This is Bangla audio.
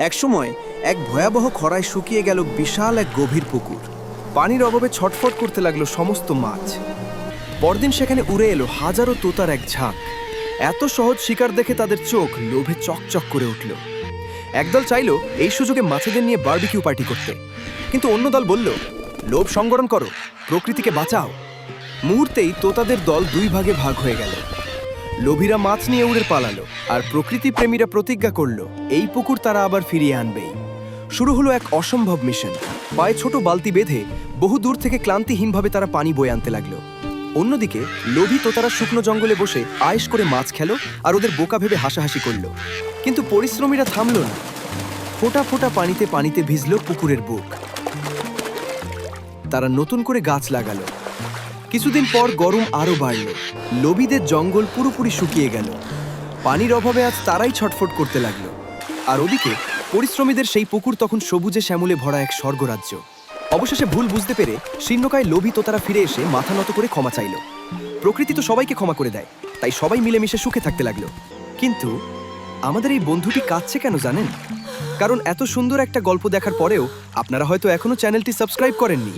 একসময় এক ভয়াবহ খরায় শুকিয়ে গেল বিশাল এক গভীর পুকুর। পানির অভাবে ছটফট করতে লাগল সমস্ত মাছ। পরদিন সেখানে উড়ে এলো হাজারো তোতার এক ঝাঁক। এত সহজ শিকার দেখে তাদের চোখ লোভে চকচক করে উঠল। একদল চাইলো এই সুযোগে মাছেদের নিয়ে বারবিকিউ পার্টি করতে। কিন্তু অন্য দল বলল, লোভ সংগরণ করো, প্রকৃতিকে বাঁচাও। মুহূর্তেই তোতাদের দল দুই ভাগে ভাগ হয়ে গেল। লোভীরা মাছ নিয়ে উড়ে পালালো আর প্রকৃতি প্রেমীরা প্রতিজ্ঞা করল, এই পুকুর তারা আবার ফিরিয়ে আনবেই। শুরু হলো এক অসম্ভব মিশন। পায়ে ছোট বালতি বেঁধে বহু দূর থেকে ক্লান্তিহীনভাবে তারা পানি বয়ে আনতে লাগল। অন্যদিকে, লোভী তোতারা শুকনো জঙ্গলে বসে আয়েস করে মাছ খেলো আর ওদের বোকা ভেবে হাসাহাসি করল। কিন্তু পরিশ্রমীরা থামল না। ফোঁটা ফোঁটা পানিতে পানিতে ভিজল পুকুরের বুক। তারা নতুন করে গাছ লাগালো। কিছুদিন পর গরম আরও বাড়ল। লোভীদের জঙ্গল পুরোপুরি শুকিয়ে গেল। পানির অভাবে আজ তারাই ছটফট করতে লাগল। আর ওদিকে, পরিশ্রমীদের সেই পুকুর তখন সবুজে শ্যামলে ভরা এক স্বর্গরাজ্য। অবশেষে ভুল বুঝতে পেরে শীর্ণকায় লোভী তো তারা ফিরে এসে মাথা নত করে ক্ষমা চাইল। প্রকৃতি তো সবাইকে ক্ষমা করে দেয়, তাই সবাই মিলেমিশে সুখে থাকতে লাগল। কিন্তু আমাদের এই বন্ধুটি কাঁদছে কেন জানেন? কারণ এত সুন্দর একটা গল্প দেখার পরেও আপনারা হয়তো এখনও চ্যানেলটি সাবস্ক্রাইব করেননি।